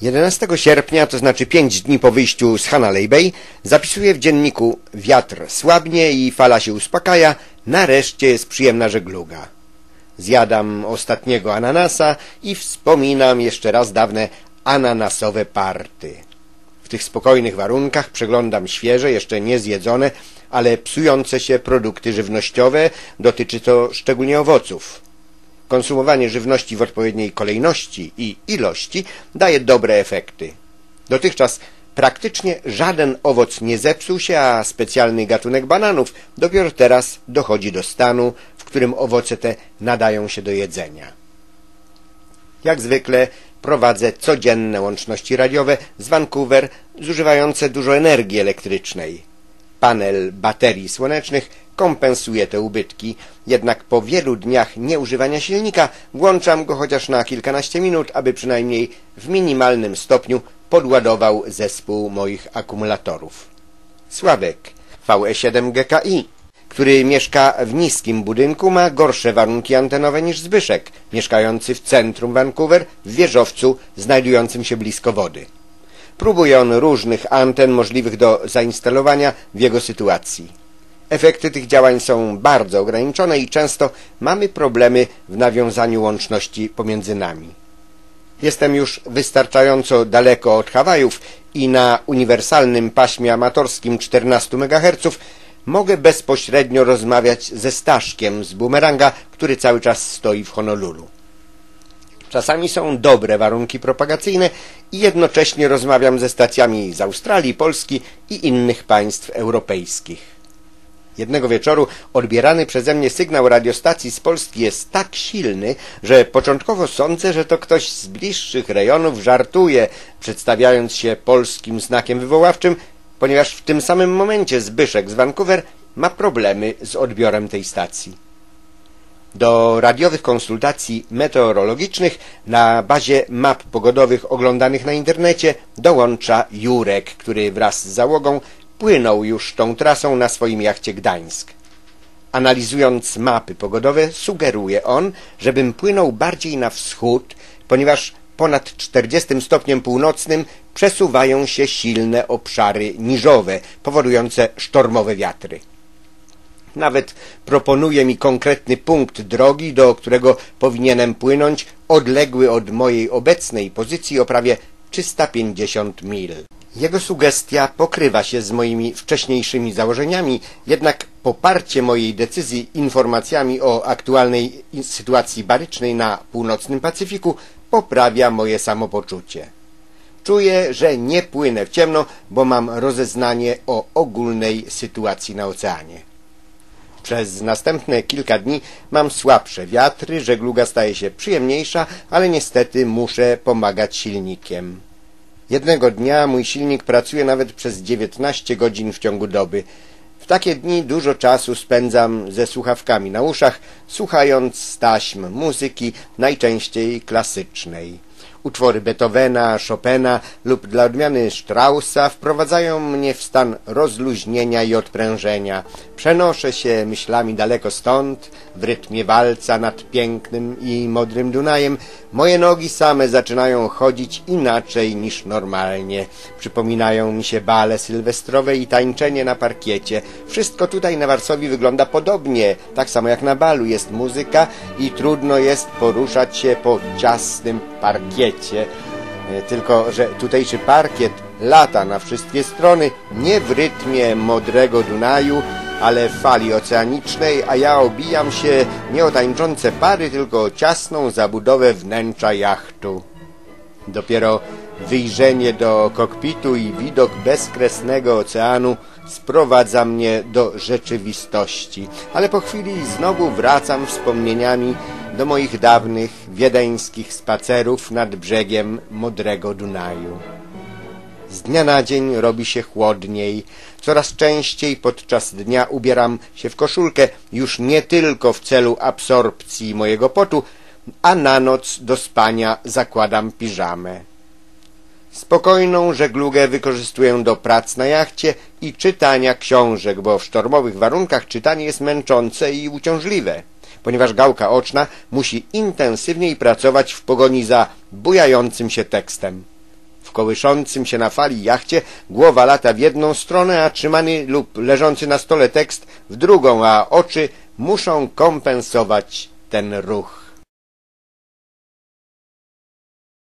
11 sierpnia, to znaczy 5 dni po wyjściu z Hanalei Bay, zapisuję w dzienniku Wiatr słabnie i fala się uspokaja, nareszcie jest przyjemna żegluga. Zjadam ostatniego ananasa i wspominam jeszcze raz dawne ananasowe party. W tych spokojnych warunkach przeglądam świeże, jeszcze nie zjedzone, ale psujące się produkty żywnościowe, dotyczy to szczególnie owoców. Konsumowanie żywności w odpowiedniej kolejności i ilości daje dobre efekty. Dotychczas praktycznie żaden owoc nie zepsuł się, a specjalny gatunek bananów dopiero teraz dochodzi do stanu, w którym owoce te nadają się do jedzenia. Jak zwykle prowadzę codzienne łączności radiowe z Vancouver zużywające dużo energii elektrycznej. Panel baterii słonecznych kompensuje te ubytki, jednak po wielu dniach nieużywania silnika włączam go chociaż na kilkanaście minut, aby przynajmniej w minimalnym stopniu podładował zespół moich akumulatorów. Sławek VE7 GKI który mieszka w niskim budynku, ma gorsze warunki antenowe niż Zbyszek, mieszkający w centrum Vancouver, w wieżowcu znajdującym się blisko wody. Próbuje on różnych anten możliwych do zainstalowania w jego sytuacji. Efekty tych działań są bardzo ograniczone i często mamy problemy w nawiązaniu łączności pomiędzy nami. Jestem już wystarczająco daleko od Hawajów i na uniwersalnym paśmie amatorskim 14 MHz mogę bezpośrednio rozmawiać ze Staszkiem z Bumeranga, który cały czas stoi w Honolulu. Czasami są dobre warunki propagacyjne i jednocześnie rozmawiam ze stacjami z Australii, Polski i innych państw europejskich. Jednego wieczoru odbierany przeze mnie sygnał radiostacji z Polski jest tak silny, że początkowo sądzę, że to ktoś z bliższych rejonów żartuje, przedstawiając się polskim znakiem wywoławczym, ponieważ w tym samym momencie Zbyszek z Vancouver ma problemy z odbiorem tej stacji. Do radiowych konsultacji meteorologicznych na bazie map pogodowych oglądanych na internecie dołącza Jurek, który wraz z załogą płynął już tą trasą na swoim jachcie Gdańsk. Analizując mapy pogodowe, sugeruje on, żebym płynął bardziej na wschód, ponieważ ponad 40 stopniem północnym przesuwają się silne obszary niżowe, powodujące sztormowe wiatry. Nawet proponuje mi konkretny punkt drogi, do którego powinienem płynąć, odległy od mojej obecnej pozycji o prawie 350 mil. Jego sugestia pokrywa się z moimi wcześniejszymi założeniami, jednak poparcie mojej decyzji informacjami o aktualnej sytuacji barycznej na północnym Pacyfiku poprawia moje samopoczucie. Czuję, że nie płynę w ciemno, bo mam rozeznanie o ogólnej sytuacji na oceanie. Przez następne kilka dni mam słabsze wiatry, żegluga staje się przyjemniejsza, ale niestety muszę pomagać silnikiem. Jednego dnia mój silnik pracuje nawet przez 19 godzin w ciągu doby. W takie dni dużo czasu spędzam ze słuchawkami na uszach, słuchając staśm muzyki, najczęściej klasycznej. Utwory Beethovena, Chopina lub dla odmiany Straussa wprowadzają mnie w stan rozluźnienia i odprężenia. Przenoszę się myślami daleko stąd, w rytmie walca nad pięknym i modrym Dunajem. Moje nogi same zaczynają chodzić inaczej niż normalnie. Przypominają mi się bale sylwestrowe i tańczenie na parkiecie. Wszystko tutaj na Warszawie wygląda podobnie, tak samo jak na balu. Jest muzyka i trudno jest poruszać się po ciasnym parkiecie. E, tylko, że tutejszy parkiet lata na wszystkie strony, nie w rytmie modrego Dunaju, ale w fali oceanicznej, a ja obijam się nie o tańczące pary, tylko o ciasną zabudowę wnętrza jachtu. Dopiero wyjrzenie do kokpitu i widok bezkresnego oceanu sprowadza mnie do rzeczywistości, ale po chwili znowu wracam wspomnieniami do moich dawnych wiedeńskich spacerów nad brzegiem modrego Dunaju. Z dnia na dzień robi się chłodniej. Coraz częściej podczas dnia ubieram się w koszulkę już nie tylko w celu absorpcji mojego potu, a na noc do spania zakładam piżamę. Spokojną żeglugę wykorzystuję do prac na jachcie i czytania książek, bo w sztormowych warunkach czytanie jest męczące i uciążliwe, ponieważ gałka oczna musi intensywniej pracować w pogoni za bujającym się tekstem. W kołyszącym się na fali jachcie głowa lata w jedną stronę, a trzymany lub leżący na stole tekst w drugą, a oczy muszą kompensować ten ruch.